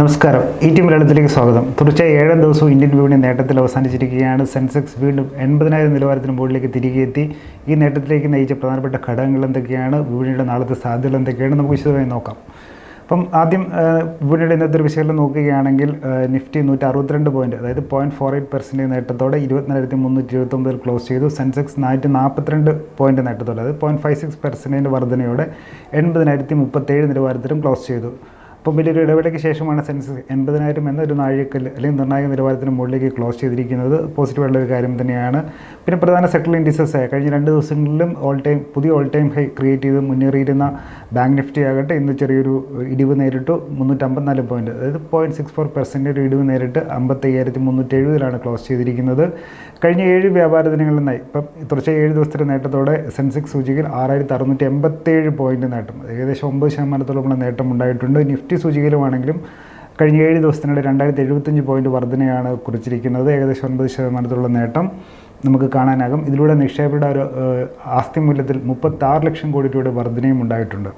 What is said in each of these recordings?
നമസ്കാരം. ഈ ടി മലയാളത്തിലേക്ക് സ്വാഗതം. തുടർച്ചയായി ഏഴാം ദിവസവും ഇന്ത്യൻ വിപണി നേട്ടത്തിൽ അവസാനിച്ചിരിക്കുകയാണ്. സെൻസെക്സ് വീണ്ടും എൺപതിനായിരം നിലവാരത്തിന് മുകളിലേക്ക് തിരികെ എത്തി. ഈ നേട്ടത്തിലേക്ക് നയിച്ച പ്രധാനപ്പെട്ട ഘടകങ്ങൾ എന്തൊക്കെയാണ്? വിപണിയുടെ നാളത്തെ സാധ്യതകൾ എന്തൊക്കെയാണ്? നമുക്ക് വിശദമായി നോക്കാം. അപ്പം ആദ്യം വിപണിയുടെ ഇന്നത്തെ ഒരു വിശകലനം നോക്കുകയാണെങ്കിൽ നിഫ്റ്റി നൂറ്റി അറുപത്തിരണ്ട് പോയിന്റ് അതായത് പോയിന്റ് ഫോർ എയ്റ്റ് പെർസെന്റേജ് നേട്ടത്തോടെ ഇരുപത്തിനായിരത്തി മുന്നൂറ്റി ഇരുപത്തൊമ്പതിൽ ക്ലോസ് ചെയ്തു. സെൻസെക്സ് നാനൂറ്റി നാൽപ്പത്തിരണ്ട് പോയിന്റ് നേട്ടത്തോടെ അതായത് പോയിന്റ് ഫൈവ് സിക്സ് പെർസെന്റേജ് വർധനയോടെ എൺപതിനായിരത്തി മുപ്പത്തേഴ് നിലവാരത്തിലും ക്ലോസ് ചെയ്തു. അപ്പം വലിയൊരു ഇടവേളയ്ക്ക് ശേഷമാണ് സെൻസസ് എൺപതിനായിരം എന്നൊരു നാഴികക്കല്ല് അല്ലെങ്കിൽ നിർണായക നിലവാരത്തിന് മുകളിലേക്ക് ക്ലോസ് ചെയ്തിരിക്കുന്നത്. പോസിറ്റീവായിട്ടുള്ള ഒരു കാര്യം തന്നെയാണ്. പിന്നെ പ്രധാന സെക്ടറൽ ഇൻഡിസസ് കഴിഞ്ഞ രണ്ട് ദിവസങ്ങളിലും ഓൾ ടൈം പുതിയ ഓൾ ടൈം ഹൈ ക്രിയേറ്റ് ചെയ്ത് മുന്നേറിയിരുന്ന ബാങ്ക് നിഫ്റ്റി ആകട്ടെ ഇന്ന് ചെറിയൊരു ഇടിവ് നേരിട്ടു. മുന്നൂറ്റമ്പത്തിനാല് പോയിന്റ് അതായത് പോയിന്റ് സിക്സ് ഫോർ പെർസെന്റ് ഇടിവ് നേരിട്ട് അമ്പത്തയ്യായിരത്തി മുന്നൂറ്റി എഴുപതിലാണ് ക്ലോസ് ചെയ്തിരിക്കുന്നത്. കഴിഞ്ഞ ഏഴ് വ്യാപാര ദിനങ്ങളിൽ നിന്നായി. ഇപ്പം തുടർച്ചയായി ഏഴ് ദിവസത്തെ നേട്ടത്തോടെ സെൻസെക്സ് സൂചികയിൽ ആറായിരത്തി അറുന്നൂറ്റി എൺപത്തേഴ് പോയിന്റ് നേട്ടം. ഏകദേശം ഒമ്പത് ശതമാനത്തോളമുള്ള നേട്ടം ഉണ്ടായിട്ടുണ്ട്. നിഫ്റ്റി സൂചികയിലുമാണെങ്കിലും കഴിഞ്ഞ ഏഴ് ദിവസത്തിനിടെ രണ്ടായിരത്തി എഴുപത്തഞ്ച് പോയിന്റ് വർധനയാണ് കുറിച്ചിരിക്കുന്നത്. ഏകദേശം ഒൻപത് ശതമാനത്തോളം നേട്ടം. നമുക്ക് കാണാനാകും. ഇതിലൂടെ നിക്ഷേപയുടെ ഒരു ആസ്തി മൂല്യത്തിൽ മുപ്പത്താറ് ലക്ഷം കോടി രൂപയുടെ വർധനയും ഉണ്ടായിട്ടുണ്ട്.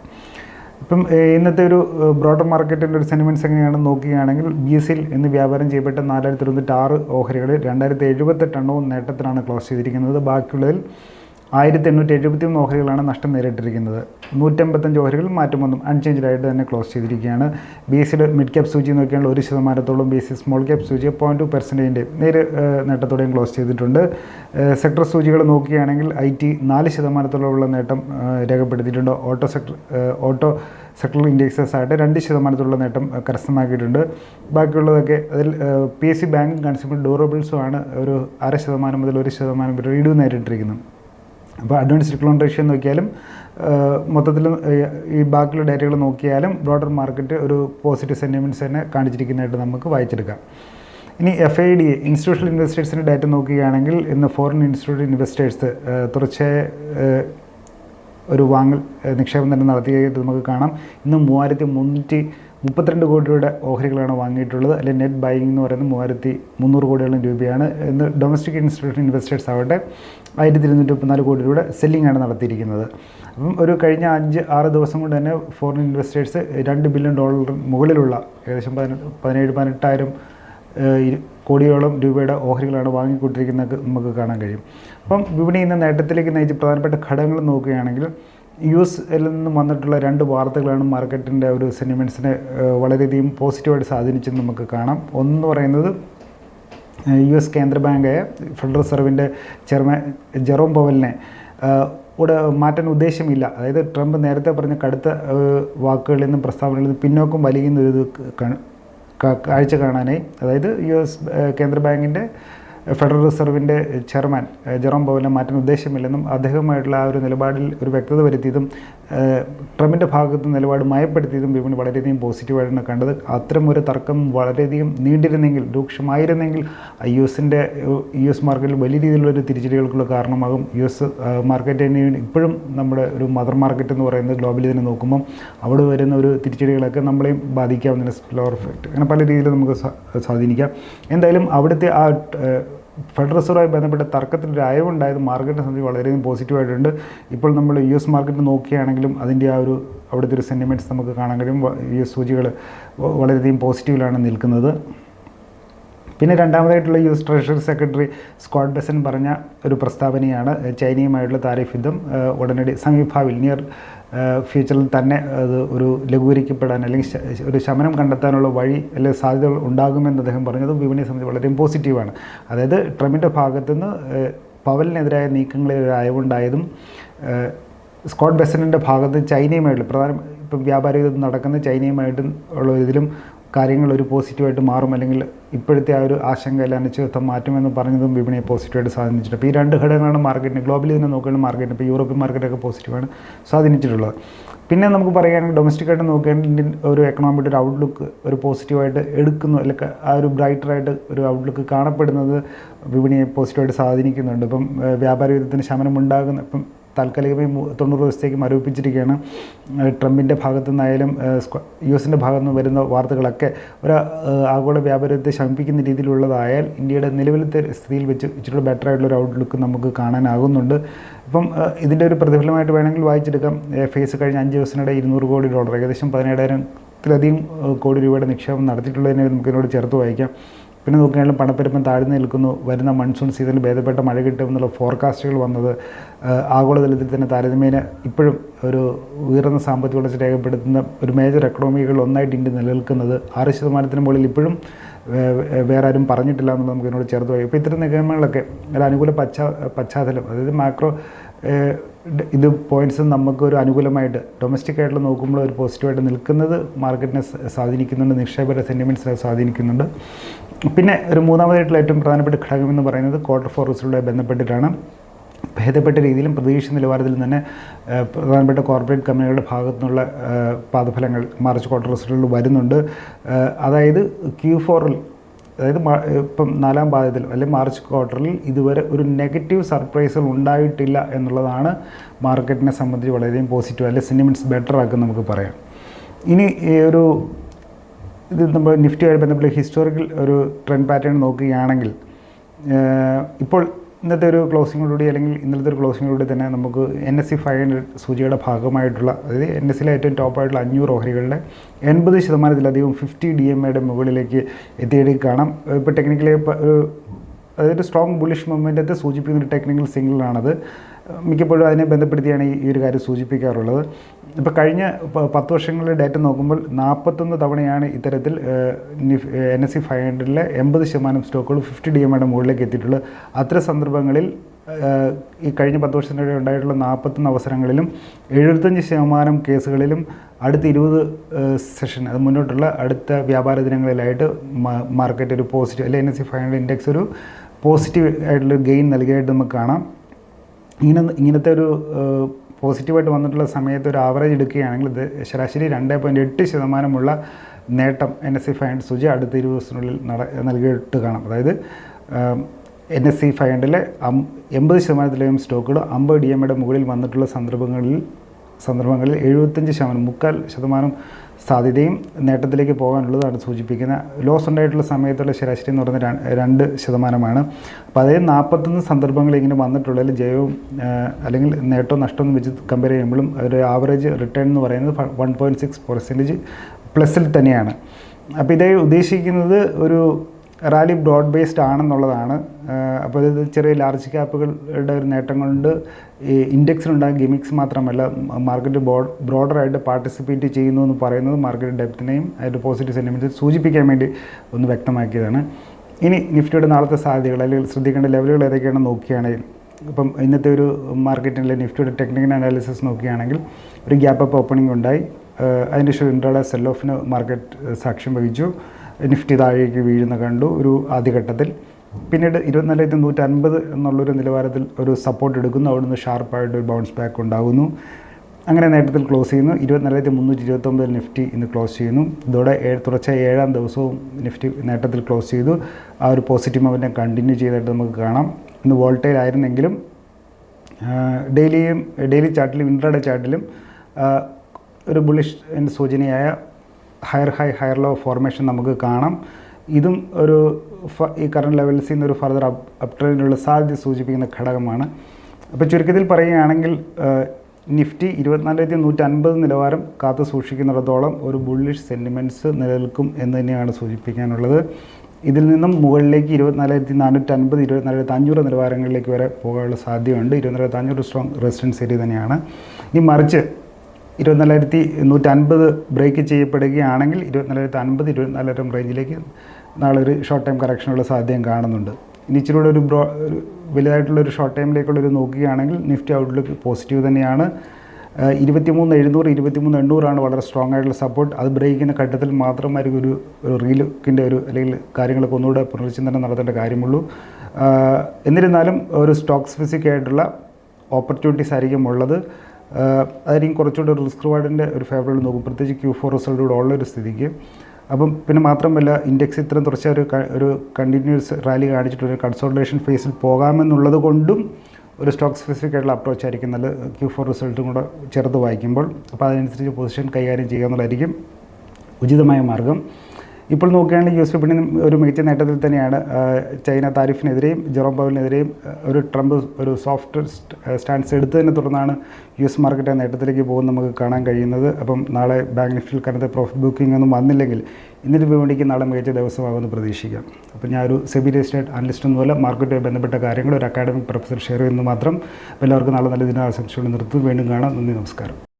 ഇപ്പം ഇന്നത്തെ ഒരു ബ്രോഡർ മാർക്കറ്റിന്റെ ഒരു സെന്റിമെന്റ്സ് എങ്ങനെയാണെന്ന് നോക്കുകയാണെങ്കിൽ ബി എസ് സിയിൽ ഇന്ന് വ്യാപാരം ചെയ്യപ്പെട്ട നാലായിരത്തി ഇരുപത്തെട്ട് ആറ് ഓഹരികളിൽ രണ്ടായിരത്തി എഴുപത്തെട്ട് എണ്ണവും നേട്ടത്തിലാണ് ക്ലോസ് ചെയ്തിരിക്കുന്നത്. ബാക്കിയുള്ളതിൽ ആയിരത്തി എണ്ണൂറ്റി എഴുപത്തി മൂന്ന് ഓഹരികളാണ് നഷ്ടം നേരിട്ടിരിക്കുന്നത്. നൂറ്റമ്പത്തഞ്ച് ഓഹരികൾ മാറ്റമൊന്നും അൺചേഞ്ച്ഡ് ആയിട്ട് തന്നെ ക്ലോസ് ചെയ്തിരിക്കുകയാണ്. ബി സിയുടെ മിഡ് ക്യാപ് സൂചി നോക്കിയാൽ ഒരു ശതമാനത്തോളം ബി സി സ്മോൾ ക്യാപ് സൂചി പോയിന്റ് ടു പെർസെന്റേജിന്റെ നേരെ നേട്ടത്തോടെയും ക്ലോസ് ചെയ്തിട്ടുണ്ട്. സെക്ടർ സൂചികൾ നോക്കുകയാണെങ്കിൽ ഐ ടി നാല് ശതമാനത്തോളമുള്ള നേട്ടം രേഖപ്പെടുത്തിയിട്ടുണ്ട്. Auto sector auto sectoral indexes ആയിട്ട് രണ്ട് ശതമാനത്തോളം നേട്ടം കരസ്ഥമാക്കിയിട്ടുണ്ട്. ബാക്കിയുള്ളതൊക്കെ അതിൽ പി എസ് സി ബാങ്കും കൺസ്യൂമർ ഡ്യൂറബിൾസും ആണ് ഒരു അര ശതമാനം മുതൽ ഒരു ശതമാനം വരെ ഇടിവ് നേരിട്ടിരിക്കുന്നത് അപ്പോൾ അഡ്വാൻസ് റിക്ലോൺ റേഷ്യോ നോക്കിയാലും മൊത്തത്തിൽ ഈ ബാക്കിയുള്ള ഡേറ്റകൾ നോക്കിയാലും ബ്രോഡർ മാർക്കറ്റ് ഒരു പോസിറ്റീവ് സെന്റിമെന്റ്സ് തന്നെ കാണിച്ചിരിക്കുന്നതായിട്ട് നമുക്ക് വായിച്ചെടുക്കാം. ഇനി എഫ് ഐ ഡി ഇൻസ്റ്റിറ്റ്യൂഷണൽ ഇൻവെസ്റ്റേഴ്സിന്റെ ഡാറ്റ നോക്കുകയാണെങ്കിൽ ഇന്ന് ഫോറിൻ ഇൻസ്റ്റിറ്റ്യൂട്ട് ഇൻവെസ്റ്റേഴ്സ് തുടർച്ചയായ ഒരു വാങ്ങൽ നിക്ഷേപം തന്നെ നടത്തിയത് നമുക്ക് കാണാം. ഇന്ന് മൂവായിരത്തി മുന്നൂറ്റി മുപ്പത്തിരണ്ട് കോടി രൂപയുടെ ഓഹരികളാണ് വാങ്ങിയിട്ടുള്ളത്. അല്ലെങ്കിൽ നെറ്റ് ബൈയിങ് എന്ന് പറയുന്നത് മൂവായിരത്തി മുന്നൂറ് കോടിയോളം രൂപയാണ്. ഇന്ന് ഡൊമസ്റ്റിക് ഇൻസ്റ്റിറ്റ്യൂഷൻ ഇൻവെസ്റ്റേഴ്സ് ആവട്ടെ ആയിരത്തി ഇരുന്നൂറ്റി മുപ്പത്തിനാല് കോടി രൂപയുടെ ആണ് നടത്തിയിരിക്കുന്നത്. അപ്പം ഒരു കഴിഞ്ഞ അഞ്ച് ആറ് ദിവസം കൊണ്ട് തന്നെ ഫോറിൻ ഇൻവെസ്റ്റേഴ്സ് രണ്ട് ബില്യൺ ഡോളർ മുകളിലുള്ള ഏകദേശം പതിനേഴ് പതിനെട്ടായിരം കോടിയോളം രൂപയുടെ ഓഹരികളാണ് വാങ്ങിക്കൊണ്ടിരിക്കുന്നത് നമുക്ക് കാണാൻ കഴിയും. അപ്പം വിപണി ഇന്ന് നേട്ടത്തിലേക്ക് നയിച്ച പ്രധാനപ്പെട്ട ഘടകങ്ങൾ നോക്കുകയാണെങ്കിൽ യു എസിൽ നിന്ന് വന്നിട്ടുള്ള രണ്ട് വാർത്തകളാണ് മാർക്കറ്റിന്റെ ഒരു സെന്റിമെന്റ്സിനെ വളരെയധികം പോസിറ്റീവായിട്ട് സ്വാധീനിച്ചെന്ന് നമുക്ക് കാണാം. ഒന്ന് പറയുന്നത് യു എസ് കേന്ദ്ര ബാങ്കായ ഫെഡറൽ റിസർവിന്റെ ചെയർമാൻ ജെറോം പവലിനെ ഇവിടെ മാറ്റാൻ ഉദ്ദേശമില്ല. അതായത് ട്രംപ് നേരത്തെ പറഞ്ഞ കടുത്ത വാക്കുകളിൽ നിന്നും പ്രസ്താവനകളിൽ നിന്നും പിന്നോക്കം വലിയുന്ന ഒരു കാഴ്ച കാണാനായി. അതായത് യു എസ് കേന്ദ്ര ബാങ്കിന്റെ ഫെഡറൽ റിസർവിന്റെ ചെയർമാൻ ജെറോം പവലിനെ മാറ്റാൻ ഉദ്ദേശമില്ലെന്നും അദ്ദേഹവുമായിട്ടുള്ള ആ ഒരു നിലപാടിൽ ഒരു വ്യക്തത വരുത്തിയതും ട്രംപിന്റെ ഭാഗത്ത് നിലപാട് മയപ്പെടുത്തിയതും വിപണി വളരെയധികം പോസിറ്റീവായിട്ടാണ് കണ്ടത്. അത്തരം ഒരു തർക്കം വളരെയധികം നീണ്ടിരുന്നെങ്കിൽ രൂക്ഷമായിരുന്നെങ്കിൽ യു എസിന്റെ യു എസ് മാർക്കറ്റിൽ വലിയ രീതിയിലുള്ള തിരിച്ചടികൾക്കുള്ള കാരണമാകും. യു എസ് തന്നെയാണ് ഇപ്പോഴും നമ്മുടെ ഒരു മദർ മാർക്കറ്റ് എന്ന് പറയുന്നത് ഗ്ലോബലി തന്നെ നോക്കുമ്പം അവിടെ വരുന്ന ഒരു തിരിച്ചടികളൊക്കെ നമ്മളെയും ബാധിക്കാവുന്ന സ്പ്ലോർ എഫക്റ്റ് അങ്ങനെ പല രീതിയിൽ നമുക്ക് സ്വാ- സ്വാധീനിക്കാം എന്തായാലും അവിടുത്തെ ആ ഫെഡറൽ റിസർവുമായി ബന്ധപ്പെട്ട തർക്കത്തിൽ ഒരു അയവുണ്ടായത് മാർക്കറ്റിനെ സംബന്ധിച്ച് വളരെയധികം പോസിറ്റീവായിട്ടുണ്ട്. ഇപ്പോൾ നമ്മൾ യു എസ് മാർക്കറ്റ് നോക്കുകയാണെങ്കിലും അതിന്റെ ആ ഒരു അവിടുത്തെ ഒരു സെന്റിമെന്റ്സ് നമുക്ക് കാണാൻ കഴിയും. യു എസ് സൂചികൾ വളരെയധികം പോസിറ്റീവിലാണ് നിൽക്കുന്നത്. പിന്നെ രണ്ടാമതായിട്ടുള്ള U S treasury secretary Scott Bessent പറഞ്ഞ ഒരു പ്രസ്താവനയാണ് ചൈനയുമായിട്ടുള്ള താരിഫ് യുദ്ധം ഉടനടി സമീഭാവിൽ നിയർ ഫ്യൂച്ചറിൽ തന്നെ അത് ഒരു ലഘൂകരിക്കപ്പെടാൻ അല്ലെങ്കിൽ ഒരു ശമനം കണ്ടെത്താനുള്ള വഴി അല്ലെങ്കിൽ സാധ്യതകൾ ഉണ്ടാകുമെന്ന് അദ്ദേഹം പറഞ്ഞത് വിപണിയെ സംബന്ധിച്ച് വളരെ പോസിറ്റീവാണ് അതായത് ട്രംപിന്റെ ഭാഗത്തുനിന്ന് പവലിനെതിരായ നീക്കങ്ങളിൽ ഒരു അയവുണ്ടായതും സ്കോട്ട് ബെസനിന്റെ ഭാഗത്ത് ചൈനയുമായിട്ടുള്ള പ്രധാന ഇപ്പം വ്യാപാര യുദ്ധം നടക്കുന്ന ചൈനയുമായിട്ടും ഉള്ള ഇതിലും കാര്യങ്ങൾ ഒരു പോസിറ്റീവായിട്ട് മാറും അല്ലെങ്കിൽ ഇപ്പോഴത്തെ ആ ഒരു ആശങ്ക അല്ല അനിശ്ചിതത്വം മാറ്റുമെന്ന് പറഞ്ഞതും വിപണിയെ പോസിറ്റീവായിട്ട് സ്വാധീനിച്ചിട്ടുണ്ട്. അപ്പോൾ ഈ രണ്ട് ഘടകങ്ങളാണ് മാർക്കറ്റിന് ഗ്ലോബലി തന്നെ നോക്കുകയാണെങ്കിൽ മാർക്കറ്റ് ഇപ്പോൾ യൂറോപ്യൻ മാർക്കറ്റൊക്കെ പോസിറ്റീവാണ് സ്വാധീനിച്ചിട്ടുള്ളത്. പിന്നെ നമുക്ക് പറയുകയാണെങ്കിൽ ഡൊമസ്റ്റിക്കായിട്ട് നോക്കുകയാണെങ്കിൽ ഒരു എക്കണോമിയുടെ ഒരു ഔട്ട്ലുക്ക് ഒരു പോസിറ്റീവായിട്ട് എടുക്കുന്നു അല്ലെങ്കിൽ ആ ഒരു ബ്രൈറ്ററായിട്ട് ഒരു ഔട്ട്ലുക്ക് കാണപ്പെടുന്നത് വിപണിയെ പോസിറ്റീവായിട്ട് സ്വാധീനിക്കുന്നുണ്ട്. ഇപ്പം വ്യാപാര യുദ്ധത്തിന് ശമനം ഉണ്ടാകുന്ന ഇപ്പം താൽക്കാലികമായി തൊണ്ണൂറ് ദിവസത്തേക്ക് മരവിപ്പിച്ചിരിക്കുകയാണ്. ട്രംപിന്റെ ഭാഗത്തു നിന്നായാലും യു എസിന്റെ ഭാഗത്തു നിന്ന് വരുന്ന വാർത്തകളൊക്കെ ഒരു ആഗോള വ്യാപാരത്തെ ശമിപ്പിക്കുന്ന രീതിയിലുള്ളതായാൽ ഇന്ത്യയുടെ നിലവിലത്തെ സ്ഥിതിയിൽ വെച്ച് ഇച്ചിരി ബെറ്റർ ആയിട്ടുള്ള ഒരു ഔട്ട്ലുക്ക് നമുക്ക് കാണാനാകുന്നുണ്ട്. ഇപ്പം ഇതിന്റെ ഒരു പ്രതിഫലമായിട്ട് വേണമെങ്കിൽ വായിച്ചെടുക്കാം. ഫേസ് കഴിഞ്ഞ അഞ്ച് ദിവസത്തിനിടെ ഇരുന്നൂറ് കോടി ഡോളർ ഏകദേശം പതിനേഴായിരം ലക്ഷത്തിലധികം ഏഹ്, കോടി രൂപയുടെ നിക്ഷേപം നടത്തിയിട്ടുള്ളതിനെ നമുക്കിതിനോട് ചേർത്ത് വായിക്കാം. പിന്നെ നോക്കുകയാണെങ്കിൽ പണപ്പെരുപ്പം താഴ്ന്നു നിൽക്കുന്നു. വരുന്ന മൺസൂൺ സീസണിൽ ഭേദപ്പെട്ട മഴ കിട്ടുമെന്നുള്ള ഫോർകാസ്റ്റുകൾ വന്നത് ആഗോളതലത്തിൽ തന്നെ താരതമ്യേന ഇപ്പോഴും ഒരു ഉയർന്ന സാമ്പത്തിക വളർച്ച രേഖപ്പെടുത്തുന്ന ഒരു മേജർ എക്കണോമികൾ ഒന്നായിട്ട് ഇന്ത്യ നിലനിൽക്കുന്നത് ആറ് ശതമാനത്തിന് മുകളിൽ ഇപ്പോഴും വേറെ ആരും പറഞ്ഞിട്ടില്ല എന്നുള്ളത് നമുക്ക് ഇതിനോട് ചേർത്ത് പോയി ഇപ്പോൾ ഇത്തരം നിഗമനങ്ങളൊക്കെ ഒരു അനുകൂല പശ്ചാ പശ്ചാത്തലം അതായത് മാക്രോ ഇത് പോയിന്റ്സ് നമുക്കൊരു അനുകൂലമായിട്ട് ഡൊമസ്റ്റിക് ആയിട്ട് നോക്കുമ്പോൾ ഒരു പോസിറ്റീവായിട്ട് നിൽക്കുന്നത് മാർക്കറ്റിനെ സ്വാധീനിക്കുന്നുണ്ട്. നിക്ഷേപകരുടെ സെന്റിമെന്റ്സിനെ സ്വാധീനിക്കുന്നുണ്ട്. പിന്നെ ഒരു മൂന്നാമതായിട്ടുള്ള ഏറ്റവും പ്രധാനപ്പെട്ട ഘടകം എന്ന് പറയുന്നത് ക്വാർട്ടർ ഫോർ റിസൾട്ടുമായി ബന്ധപ്പെട്ടിട്ടാണ്. ഭേദപ്പെട്ട രീതിയിലും പ്രതീക്ഷ നിലവാരത്തിലും തന്നെ പ്രധാനപ്പെട്ട കോർപ്പറേറ്റ് കമ്പനികളുടെ ഭാഗത്തു നിന്നുള്ള പാദഫലങ്ങൾ മാർച്ച് ക്വാർട്ടർ റിസൾട്ടുകൾ വരുന്നുണ്ട്. അതായത് ക്യൂ ഫോറിൽ അതായത് ഇപ്പം നാലാം പാദത്തിൽ അല്ലെങ്കിൽ മാർച്ച് ക്വാർട്ടറിൽ ഇതുവരെ ഒരു നെഗറ്റീവ് സർപ്രൈസുകൾ ഉണ്ടായിട്ടില്ല എന്നുള്ളതാണ് മാർക്കറ്റിനെ സംബന്ധിച്ച് വളരെയധികം പോസിറ്റീവ് അല്ലെങ്കിൽ സെന്റിമെന്റ്സ് ബെറ്റർ നമുക്ക് പറയാം. ഇനി ഒരു ഇത് നമ്മൾ നിഫ്റ്റിയുമായി ബന്ധപ്പെട്ട ഹിസ്റ്റോറിക്കൽ ഒരു ട്രെൻഡ് പാറ്റേൺ നോക്കുകയാണെങ്കിൽ ഇപ്പോൾ ഇന്നത്തെ ഒരു ക്ലോസിങ്ങിലൂടെ അല്ലെങ്കിൽ ഇന്നലത്തെ ഒരു ക്ലോസിങ്ങിലൂടെ തന്നെ നമുക്ക് N S C five hundred സൂചിയുടെ ഭാഗമായിട്ടുള്ള അതായത് എൻ എസ് സിയിലെ ഏറ്റവും ടോപ്പായിട്ടുള്ള അഞ്ഞൂറ് ഓഹരികളുടെ എൺപത് ശതമാനത്തിലധികം ഫിഫ്റ്റി ഡി എം എയുടെ മുകളിലേക്ക് എത്തിയിട്ട് കാണാം. ഇപ്പോൾ ടെക്നിക്കലി ഒരു അതായത് സ്ട്രോങ് ബുള്ളിഷ് മൊമെന്റത്തെ സൂചിപ്പിക്കുന്ന ഒരു ടെക്നിക്കൽ സിഗ്നലാണത് മിക്കപ്പോഴും അതിനെ ബന്ധപ്പെടുത്തിയാണ് ഈ ഒരു കാര്യം സൂചിപ്പിക്കാറുള്ളത്. ഇപ്പോൾ കഴിഞ്ഞ പത്ത് വർഷങ്ങളിലെ ഡേറ്റ നോക്കുമ്പോൾ നാൽപ്പത്തൊന്ന് തവണയാണ് ഇത്തരത്തിൽ എൻ എസ് സി ഫൈവ് ഹൺഡ്രഡിലെ എൺപത് ശതമാനം സ്റ്റോക്കുകൾ ഫിഫ്റ്റി ഡി എമ്മയുടെ മുകളിലേക്ക് എത്തിയിട്ടുള്ളത്. അത്തരം സന്ദർഭങ്ങളിൽ ഈ കഴിഞ്ഞ പത്ത് വർഷത്തിനിടെ ഉണ്ടായിട്ടുള്ള നാൽപ്പത്തൊന്ന് അവസരങ്ങളിലും എഴുപത്തഞ്ച് ശതമാനം കേസുകളിലും അടുത്ത ഇരുപത് സെഷൻ അത് മുന്നോട്ടുള്ള അടുത്ത വ്യാപാര ദിനങ്ങളിലായിട്ട് മാർക്കറ്റ് ഒരു പോസിറ്റീവ് അല്ലെങ്കിൽ N S C five hundred index ഒരു പോസിറ്റീവ് ആയിട്ടുള്ള ഗെയിൻ നൽകിയായിട്ട് നമുക്ക് കാണാം. ഇങ്ങനെ ഇങ്ങനത്തെ ഒരു പോസിറ്റീവായിട്ട് വന്നിട്ടുള്ള സമയത്ത് ഒരു ആവറേജ് എടുക്കുകയാണെങ്കിൽ ഇത് ശരാശരി രണ്ട് പോയിന്റ് എട്ട് ശതമാനമുള്ള നേട്ടം N S C five hundred സൂചി അടുത്ത ഇരുപത് ദിവസത്തിനുള്ളിൽ നട നൽകിയിട്ട് കാണാം. അതായത് എൻ എസ് സി ഫൈവ് ഹൺഡ്രഡിലെ എൺപത് ശതമാനത്തിലേയും സ്റ്റോക്കുകൾ അമ്പത് ഡി എമ്മയുടെ മുകളിൽ വന്നിട്ടുള്ള സന്ദർഭങ്ങളിൽ സന്ദർഭങ്ങളിൽ എഴുപത്തഞ്ച് ശതമാനം മുക്കാൽ ശതമാനം സാധ്യതയും നേട്ടത്തിലേക്ക് പോകാനുള്ളതാണ് സൂചിപ്പിക്കുന്ന ലോസ് ഉണ്ടായിട്ടുള്ള സമയത്തുള്ള ശരാശരി എന്ന് പറയുന്നത് രണ്ട് ശതമാനമാണ്. അപ്പോൾ അതേ നാൽപ്പത്തൊന്ന് സന്ദർഭങ്ങൾ ഇങ്ങനെ വന്നിട്ടുള്ളതിൽ ജയവും അല്ലെങ്കിൽ നേട്ടവും നഷ്ടവും വെച്ച് കമ്പയർ ചെയ്യുമ്പോഴും ഒരു ആവറേജ് റിട്ടേൺ എന്ന് പറയുന്നത് വൺ പോയിന്റ് സിക്സ് പെർസെന്റേജ് പ്ലസിൽ തന്നെയാണ്. അപ്പോൾ ഇതേ ഉദ്ദേശിക്കുന്നത് ഒരു റാലി ബ്രോഡ് ബേസ്ഡ് ആണെന്നുള്ളതാണ് അപ്പോൾ ഇത് ചെറിയ ലാർജ് ക്യാപ്പുകളുടെ ഒരു നേട്ടം കൊണ്ട് ഈ ഇൻഡെക്സിലുണ്ടായ ഗിമിക്സ് മാത്രമല്ല മാർക്കറ്റ് ബോഡ് ബ്രോഡറായിട്ട് പാർട്ടിസിപ്പേറ്റ് ചെയ്യുന്നു എന്ന് പറയുന്നത് മാർക്കറ്റ് ഡെപ്തിനെയും അതിന്റെ പോസിറ്റീവ് സെന്റിമെന്റ്സ് സൂചിപ്പിക്കാൻ വേണ്ടി ഒന്ന് വ്യക്തമാക്കിയതാണ്. ഇനി നിഫ്റ്റിയുടെ നാളത്തെ സാധ്യതകൾ അല്ലെങ്കിൽ ശ്രദ്ധിക്കേണ്ട ലെവലുകൾ ഏതൊക്കെയാണെന്ന് നോക്കുകയാണെങ്കിൽ ഇപ്പം ഇന്നത്തെ ഒരു മാർക്കറ്റിലെ നിഫ്റ്റിയുടെ ടെക്നിക്കൽ അനാലിസിസ് നോക്കുകയാണെങ്കിൽ ഒരു ഗ്യാപ്പ് അപ്പ് ഓപ്പണിംഗ് ഉണ്ടായി അതിന്റെ ശേഷം ഇൻട്രാഡ സെൽ ഓഫിന് മാർക്കറ്റ് സാക്ഷ്യം വഹിച്ചു. നിഫ്റ്റി താഴേക്ക് വീഴുന്ന കണ്ടു ഒരു ആദ്യഘട്ടത്തിൽ. പിന്നീട് ഇരുപത്തിനാലായിരത്തി നൂറ്റി അൻപത് എന്നുള്ളൊരു നിലവാരത്തിൽ ഒരു സപ്പോർട്ട് എടുക്കുന്നു. അവിടുന്ന് ഷാർപ്പായിട്ട് ഒരു ബൗൺസ് ബാക്ക് ഉണ്ടാകുന്നു. അങ്ങനെ നേട്ടത്തിൽ ക്ലോസ് ചെയ്യുന്നു. ഇരുപത്തിനാലായിരത്തി മുന്നൂറ്റി ഇരുപത്തൊമ്പതിൽ നിഫ്റ്റി ഇന്ന് ക്ലോസ് ചെയ്യുന്നു. ഇതോടെ ഏഴ് തുടർച്ചയായ ഏഴാം ദിവസവും നിഫ്റ്റി നേട്ടത്തിൽ ക്ലോസ് ചെയ്തു. ആ ഒരു പോസിറ്റീവ് മൊമെന്റം കണ്ടിന്യൂ ചെയ്തായിട്ട് നമുക്ക് കാണാം. ഇന്ന് വോൾട്ടൈൽ ആയിരുന്നെങ്കിലും ഡെയിലിയും ഡെയിലി ചാർട്ടിലും ഇൻട്രാഡേ ചാർട്ടിലും ഒരു bullish സൂചനയായ higher high higher low formation നമുക്ക് കാണാം. ഇതും ഒരു ഈ കറണ്ട് ലെവൽസിൽ നിന്ന് ഒരു ഫർദർ അപ് അപ് ട്രെൻഡിനുള്ള സാധ്യത സൂചിപ്പിക്കുന്ന ഘടകമാണ്. അപ്പോൾ ചുരുക്കത്തിൽ പറയുകയാണെങ്കിൽ നിഫ്റ്റി ഇരുപത്തിനാലായിരത്തി നൂറ്റി അൻപത് നിലവാരം കാത്തു സൂക്ഷിക്കുന്നിടത്തോളം ഒരു ബുള്ളിഷ് സെന്റിമെന്റ്സ് നിലനിൽക്കും എന്ന് തന്നെയാണ് സൂചിപ്പിക്കാനുള്ളത്. ഇതിൽ നിന്നും മുകളിലേക്ക് ഇരുപത്തിനാലായിരത്തി നാനൂറ്റി അൻപത് ഇരുപത്തിനാലായിരത്തി അഞ്ഞൂറ് നിലവാരങ്ങളിലേക്ക് വരെ പോകാനുള്ള സാധ്യതയുണ്ട്. ഇരുപത്തിനാലായിരത്തി അഞ്ഞൂറ് സ്ട്രോങ് റെസിഡൻസ് ഏരിയ തന്നെയാണ്. ഇനി മറിച്ച് ഇരുപത്തിനാലായിരത്തി നൂറ്റി അൻപത് ബ്രേക്ക് ചെയ്യപ്പെടുകയാണെങ്കിൽ ഇരുപത്തിനാലായിരത്തി അൻപത് ഇരുപത്തിനാലായിരം റേഞ്ചിലേക്ക് നാളെ ഒരു ഷോർട്ട് ടൈം കറക്ഷനുള്ള സാധ്യത കാണുന്നുണ്ട്. ഇനി ഇച്ചിരി കൂടെ ഒരു ബ്രോ ഒരു വലുതായിട്ടുള്ള ഒരു ഷോർട്ട് ടൈമിലേക്കുള്ളൊരു നോക്കുകയാണെങ്കിൽ നിഫ്റ്റി ഔട്ട്ലുക്ക് പോസിറ്റീവ് തന്നെയാണ്. ഇരുപത്തിമൂന്ന് എഴുന്നൂറ് ഇരുപത്തിമൂന്ന് എണ്ണൂറാണ് വളരെ സ്ട്രോങ് ആയിട്ടുള്ള സപ്പോർട്ട് അത് ബ്രേക്ക് ചെയ്യുന്ന ഘട്ടത്തിൽ മാത്രമായിരിക്കും ഒരു ഒരു റീലുക്കിന്റെ ഒരു അല്ലെങ്കിൽ കാര്യങ്ങളൊക്കെ ഒന്നുകൂടെ പുനർചിന്തനം നടത്തേണ്ട കാര്യമുള്ളൂ. എന്നിരുന്നാലും ഒരു സ്റ്റോക്ക് സ്പെസിഫിക് ആയിട്ടുള്ള ഓപ്പർച്യൂണിറ്റീസ് ആയിരിക്കും ഉള്ളത്. അതായിരിക്കും കുറച്ചുകൂടി റിസ്ക് റിവാർഡിന്റെ ഒരു ഫേവറിൽ നോക്കും. പ്രത്യേകിച്ച് ക്യൂ ഫോർ റിസൾട്ടോട് ഉള്ള ഒരു സ്ഥിതിക്ക്. അപ്പം പിന്നെ മാത്രമല്ല ഇൻഡെക്സ് ഇത്രയും തുടർച്ച ഒരു ഒരു കണ്ടിന്യൂസ് റാലി കാണിച്ചിട്ടൊരു കൺസോൾട്ടേഷൻ ഫേസിൽ പോകാമെന്നുള്ളത് കൊണ്ടും ഒരു സ്റ്റോക്ക് സ്പെസിഫിക് ആയിട്ടുള്ള അപ്രോച്ച് ആയിരിക്കും നല്ല ക്യൂ ഫോർ റിസൾട്ടും കൂടെ ചേർത്ത് വായിക്കുമ്പോൾ. അപ്പോൾ അതിനനുസരിച്ച് പൊസിഷൻ കൈകാര്യം ചെയ്യുക എന്നുള്ളതായിരിക്കും ഉചിതമായ മാർഗം. ഇപ്പോൾ നോക്കുകയാണെങ്കിൽ യു എസ് വിപണി ഒരു മികച്ച നേട്ടത്തിൽ തന്നെയാണ് ചൈന താരിഫിനെതിരെയും ജെറോം പവലിനെതിരെയും ഒരു ട്രംപ് ഒരു സോഫ്റ്റ് സ്റ്റാൻഡ്സ് എടുത്തതിനെ തുടർന്നാണ് യു എസ് മാർക്കറ്റ് നേട്ടത്തിലേക്ക് പോകുന്നത് നമുക്ക് കാണാൻ കഴിയുന്നത്. അപ്പം നാളെ ബാങ്ക് നിഫ്റ്റിയിൽ കനത്ത പ്രോഫിറ്റ് ബുക്കിംഗ് ഒന്നും വന്നില്ലെങ്കിൽ ഇന്നത്തെ വിപണിക്ക് നാളെ മികച്ച ദിവസമാകുമെന്ന് പ്രതീക്ഷിക്കാം. അപ്പോൾ ഞാൻ ഒരു സെബി രജിസ്റ്റേഡ് അനലിസ്റ്റ് ഒന്നുമല്ല മാർക്കറ്റുമായി ബന്ധപ്പെട്ട കാര്യങ്ങൾ ഒരു അക്കാഡമിക് പ്രൊഫസർ ഷെയർ ചെയ്യുന്നത് മാത്രം. എല്ലാവർക്കും നാളെ നല്ല ദിനം ആശംസിച്ചുകൊണ്ട് നിർത്തുന്നു. വീണ്ടും കാണാം. നന്ദി നമസ്കാരം.